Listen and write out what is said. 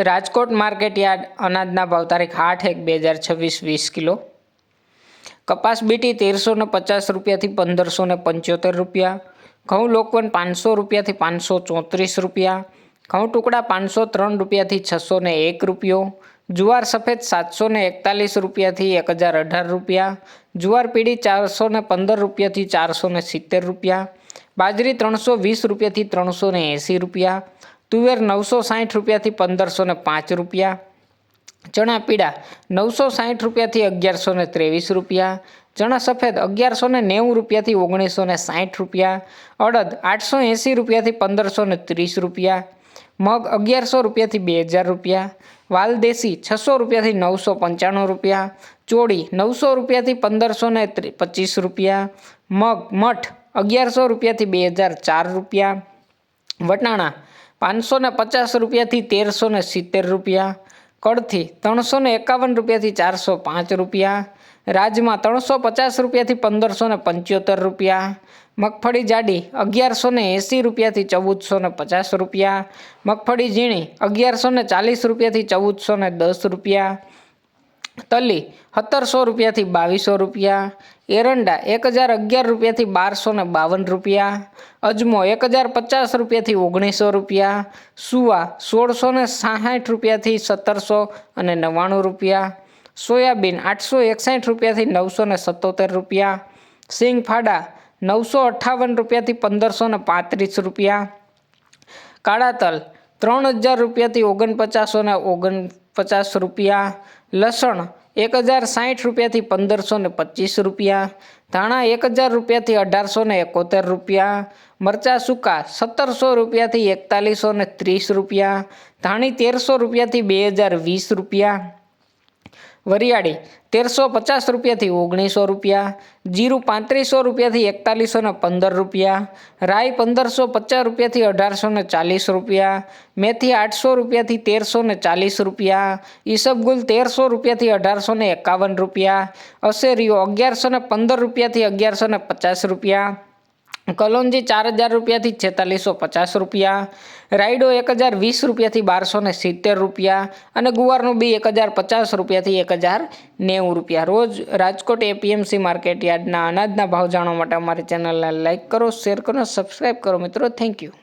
Rajkot market yard અનાજના ભાવ તારીખ આઠ એક બે હજાર છવ્વીસ વીસ કિલો. કપાસ બીટી તેરસો ને પચાસ રૂપિયાથી પંદરસો ને પંચોતેર રૂપિયા. ઘઉં લોકવન પાંચસો રૂપિયાથી પાંચસો ચોત્રીસ રૂપિયા. ઘઉં ટુકડા પાંચસો ત્રણ રૂપિયાથી છસો ને એક રૂપિયો. જુવાર સફેદ સાતસો ને એકતાલીસ રૂપિયાથી એક હજાર અઢાર રૂપિયા. જુવાર પીળી ચારસો ને પંદર રૂપિયાથી ચારસો ને સિત્તેર રૂપિયા. બાજરી ત્રણસો વીસ રૂપિયાથી ત્રણસો ને એંસી રૂપિયા. તુવેર નવસો સાઠ રૂપિયાથી પંદરસો ને પાંચ રૂપિયા, ચણા પીળા નવસો સાઠ રૂપિયાથી અગિયારસો ને ત્રેવીસ રૂપિયા, ચણા સફેદ અગિયારસો ને નેવું રૂપિયાથી ઓગણીસો ને સાઠ રૂપિયા, અડદ આઠસો એંસી રૂપિયાથી પંદરસો ને ત્રીસ રૂપિયા, મગ અગિયારસો રૂપિયાથી બે હજાર રૂપિયા વાલદેશી છસો રૂપિયાથી નવસો પંચાણું રૂપિયા, ચોળી નવસો રૂપિયાથી પંદરસો ને પચીસ રૂપિયા, મગ મઠ અગિયારસો રૂપિયાથી બે હજાર ચાર રૂપિયા, વટાણા પાંચસો ને પચાસ રૂપિયાથી તેરસો ને સિત્તેર રૂપિયા કડથી ત્રણસો ને એકાવન રૂપિયાથી ચારસો પાંચ રૂપિયા, રાજમાં ત્રણસો પચાસ રૂપિયાથી પંદરસો ને પંચોતેર રૂપિયા, મગફળી જાડી અગિયારસો ને એંસી રૂપિયાથી ચૌદસો ને પચાસ રૂપિયા, મગફળી ઝીણી અગિયારસો ને ચાલીસ રૂપિયાથી ચૌદસો ને દસ રૂપિયા તલી સત્તરસો રૂપિયાથી બાવીસો રૂપિયા, એરંડા એક હજાર અગિયાર રૂપિયાથી બારસો ને બાવન રૂપિયા, અજમો એક હજાર પચાસ રૂપિયાથી ઓગણીસો રૂપિયા, સુવા સોળસો ને સાહીઠ રૂપિયાથી સત્તરસો અને નવ્વાણું રૂપિયા, સોયાબીન આઠસો એકસાઠ રૂપિયાથી નવસો ને સત્તોતેર રૂપિયા સિંગ ફાડા નવસો અઠ્ઠાવન રૂપિયાથી પંદરસો ને પાંત્રીસ રૂપિયા, કાળા તલ ત્રણ હજાર રૂપિયાથી ઓગણપચાસો ને ઓગણપચાસ રૂપિયા, લસણ એક હજાર સાઠ રૂપિયાથી પંદરસો ને પચીસ રૂપિયા, ધાણા એક હજાર રૂપિયાથી અઢારસો ને એકોતેર રૂપિયા, મરચાં સૂકા સત્તરસો રૂપિયાથી એકતાલીસો ને ત્રીસ રૂપિયા, ધાણી તેરસો રૂપિયાથી બે હજાર વીસ રૂપિયા. વરિયાળી તેરસો પચાસ રૂપિયાથી ઓગણીસો રૂપિયા, જીરું પાંત્રીસો રૂપિયાથી એકતાલીસો ને પંદર રૂપિયા, રાઈ પંદરસો પચાસ રૂપિયાથી અઢારસો ને ચાલીસ રૂપિયા, મેથી આઠસો રૂપિયાથી તેરસો ને ચાલીસ રૂપિયા ઈસબગુલ તેરસો રૂપિયાથી અઢારસો ને એકાવન રૂપિયા, અસેરીઓ અગિયારસો ને પંદર રૂપિયાથી અગિયારસો ને પચાસ રૂપિયા કલોંજી ચાર હજાર રૂપિયાથી છેતાલીસો પચાસ રૂપિયા, રાયડો એક હજાર વીસ રૂપિયાથી બારસો ને સિત્તેર રૂપિયા અને ગુવારનું બી એક હજાર પચાસ રૂપિયાથી એક હજાર નેવું રૂપિયા. રોજ રાજકોટ એપીએમસી માર્કેટ યાર્ડના અનાજના ભાવ જાણવા માટે અમારી ચેનલને લાઇક કરો, શેર કરો સબસ્ક્રાઈબ કરો મિત્રો. Thank you.